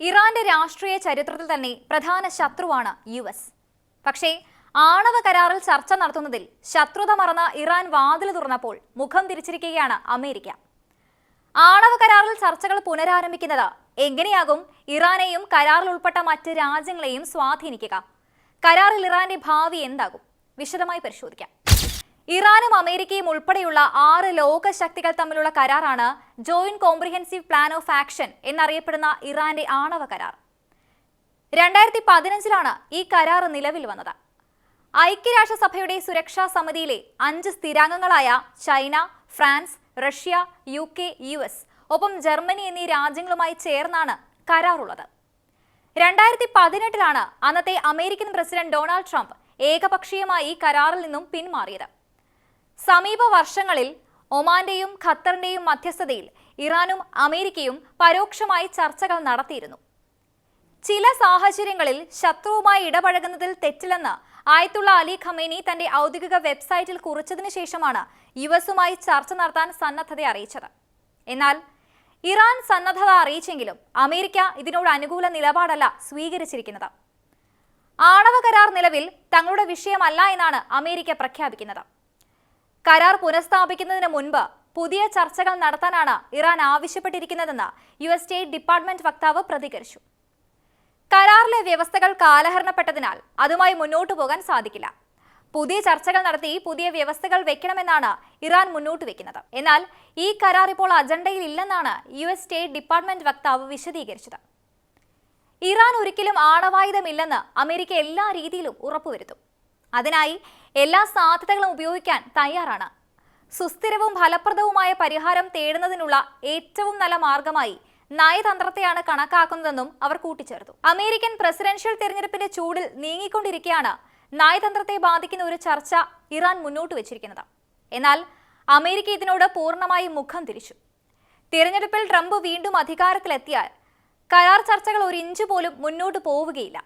ഇറാന്റെ രാഷ്ട്രീയ ചരിത്രത്തിൽ തന്നെ പ്രധാന ശത്രുവാണ് യു എസ്. പക്ഷേ ആണവ കരാറിൽ ചർച്ച നടത്തുന്നതിൽ ശത്രുത മറന്ന ഇറാൻ വാതിൽ തുറന്നപ്പോൾ മുഖം തിരിച്ചിരിക്കുകയാണ് അമേരിക്ക. ആണവ കരാറിൽ ചർച്ചകൾ പുനരാരംഭിക്കുന്നത് എങ്ങനെയാകും? ഇറാനെയും കരാറിൽ ഉൾപ്പെട്ട മറ്റ് രാജ്യങ്ങളെയും സ്വാധീനിക്കുക. കരാറിൽ ഇറാന്റെ ഭാവി എന്താകും? വിശദമായി പരിശോധിക്കാം. ഇറാനും അമേരിക്കയും ഉൾപ്പെടെയുള്ള ആറ് ലോക ശക്തികൾ തമ്മിലുള്ള കരാറാണ് joint comprehensive plan of action എന്നറിയപ്പെടുന്ന ഇറാന്റെ ആണവ കരാർ. രണ്ടായിരത്തി പതിനഞ്ചിലാണ് ഈ കരാർ നിലവിൽ വന്നത്. ഐക്യരാഷ്ട്രസഭയുടെ സുരക്ഷാ സമിതിയിലെ അഞ്ച് സ്ഥിരാംഗങ്ങളായ China France Russia U K U S ഒപ്പം ജർമ്മനി എന്നീ രാജ്യങ്ങളുമായി ചേർന്നാണ് കരാറുള്ളത്. രണ്ടായിരത്തി പതിനെട്ടിലാണ് അന്നത്തെ അമേരിക്കൻ പ്രസിഡന്റ് ഡൊണാൾഡ് ട്രംപ് ഏകപക്ഷീയമായി കരാറിൽ നിന്നും പിന്മാറിയത്. സമീപ വർഷങ്ങളിൽ ഒമാന്റെയും ഖത്തറിന്റെയും മധ്യസ്ഥതയിൽ ഇറാനും അമേരിക്കയും പരോക്ഷമായി ചർച്ചകൾ നടത്തിയിരുന്നു. ചില സാഹചര്യങ്ങളിൽ ശത്രുവുമായി ഇടപഴകുന്നതിൽ തെറ്റില്ലെന്ന് ആയത്തുള്ള അലി ഖമേനി തന്റെ ഔദ്യോഗിക വെബ്സൈറ്റിൽ കുറിച്ചതിനു ശേഷമാണ് യു എസുമായി ചർച്ച നടത്താൻ സന്നദ്ധത അറിയിച്ചത്. എന്നാൽ ഇറാൻ സന്നദ്ധത അറിയിച്ചെങ്കിലും അമേരിക്ക ഇതിനോട് അനുകൂല നിലപാടല്ല സ്വീകരിച്ചിരിക്കുന്നത്. ആണവ കരാർ നിലവിൽ തങ്ങളുടെ വിഷയമല്ല എന്നാണ് അമേരിക്ക പ്രഖ്യാപിക്കുന്നത്. കരാർ പുനഃസ്ഥാപിക്കുന്നതിന് മുൻപ് പുതിയ ചർച്ചകൾ നടത്താനാണ് ഇറാൻ ആവശ്യപ്പെട്ടിരിക്കുന്നതെന്ന് യു എസ് സ്റ്റേറ്റ് ഡിപ്പാർട്ട്മെന്റ് വക്താവ് പ്രതികരിച്ചു. കരാറിലെ വ്യവസ്ഥകൾ കാലഹരണപ്പെട്ടതിനാൽ അതുമായി മുന്നോട്ടു പോകാൻ സാധിക്കില്ല. പുതിയ ചർച്ചകൾ നടത്തി പുതിയ വ്യവസ്ഥകൾ വെക്കണമെന്നാണ് ഇറാൻ മുന്നോട്ട് വെക്കുന്നത്. എന്നാൽ ഈ കരാർ ഇപ്പോൾ അജണ്ടയിൽ ഇല്ലെന്നാണ് യു എസ് സ്റ്റേറ്റ് ഡിപ്പാർട്ട്മെന്റ് വക്താവ് വിശദീകരിച്ചത്. ഇറാൻ ഒരിക്കലും ആണവായുധമില്ലെന്ന് അമേരിക്ക എല്ലാ രീതിയിലും ഉറപ്പുവരുത്തും. അതിനായി എല്ലാ സാധ്യതകളും ഉപയോഗിക്കാൻ തയ്യാറാണ്. സുസ്ഥിരവും ഫലപ്രദവുമായ പരിഹാരം തേടുന്നതിനുള്ള ഏറ്റവും നല്ല മാർഗമായി നയതന്ത്രത്തെയാണ് കണക്കാക്കുന്നതെന്നും അവർ കൂട്ടിച്ചേർത്തു. അമേരിക്കൻ പ്രസിഡൻഷ്യൽ തെരഞ്ഞെടുപ്പിന്റെ ചൂടിൽ നീങ്ങിക്കൊണ്ടിരിക്കെയാണ് നയതന്ത്രത്തെ ബാധിക്കുന്ന ഒരു ചർച്ച ഇറാൻ മുന്നോട്ട് വെച്ചിരിക്കുന്നത്. എന്നാൽ അമേരിക്ക ഇതിനോട് പൂർണമായി മുഖം തിരിച്ചു. തിരഞ്ഞെടുപ്പിൽ ട്രംപ് വീണ്ടും അധികാരത്തിലെത്തിയാൽ കരാർ ചർച്ചകൾ ഒരു ഇഞ്ച് പോലും മുന്നോട്ട് പോവുകയില്ല.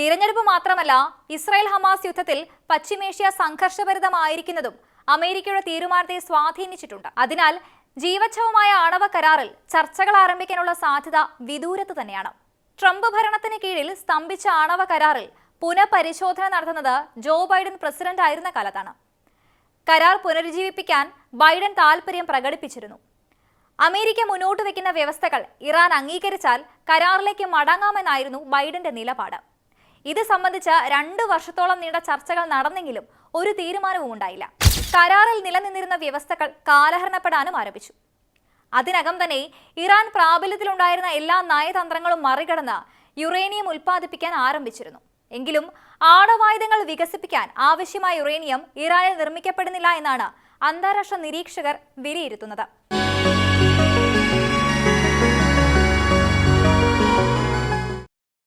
തിരഞ്ഞെടുപ്പ് മാത്രമല്ല ഇസ്രായേൽ ഹമാസ് യുദ്ധത്തിൽ പശ്ചിമേഷ്യ സംഘർഷഭരിതമായിരിക്കുന്നതും അമേരിക്കയുടെ തീരുമാനത്തെ സ്വാധീനിച്ചിട്ടുണ്ട്. അതിനാൽ ജീവച്ഛവമായ ആണവ കരാറിൽ ചർച്ചകൾ ആരംഭിക്കാനുള്ള സാധ്യത വിദൂരത്ത് തന്നെയാണ്. ട്രംപ് ഭരണത്തിന് കീഴിൽ സ്തംഭിച്ച ആണവ കരാറിൽ പുനഃപരിശോധന നടത്തുന്നത് ജോ ബൈഡൻ പ്രസിഡന്റ് ആയിരുന്ന കാലത്താണ്. കരാർ പുനരുജ്ജീവിപ്പിക്കാൻ ബൈഡൻ താൽപര്യം പ്രകടിപ്പിച്ചിരുന്നു. അമേരിക്ക മുന്നോട്ട് വയ്ക്കുന്ന വ്യവസ്ഥകൾ ഇറാൻ അംഗീകരിച്ചാൽ കരാറിലേക്ക് മടങ്ങാമെന്നായിരുന്നു ബൈഡന്റെ നിലപാട്. ഇത് സംബന്ധിച്ച് രണ്ട് വർഷത്തോളം നീണ്ട ചർച്ചകൾ നടന്നെങ്കിലും ഒരു തീരുമാനവും ഉണ്ടായില്ല. കരാറിൽ നിലനിന്നിരുന്ന വ്യവസ്ഥകൾ കാലഹരണപ്പെടാനും ആരംഭിച്ചു. അതിനകം തന്നെ ഇറാൻ പ്രാബല്യത്തിലുണ്ടായിരുന്ന എല്ലാ നയതന്ത്രങ്ങളും മറികടന്ന് യുറേനിയം ഉൽപ്പാദിപ്പിക്കാൻ ആരംഭിച്ചിരുന്നു. എങ്കിലും ആണവായുധങ്ങൾ വികസിപ്പിക്കാൻ ആവശ്യമായ യുറേനിയം ഇറാനിൽ നിർമ്മിക്കപ്പെടുന്നില്ല എന്നാണ് അന്താരാഷ്ട്ര നിരീക്ഷകർ വിലയിരുത്തുന്നത്.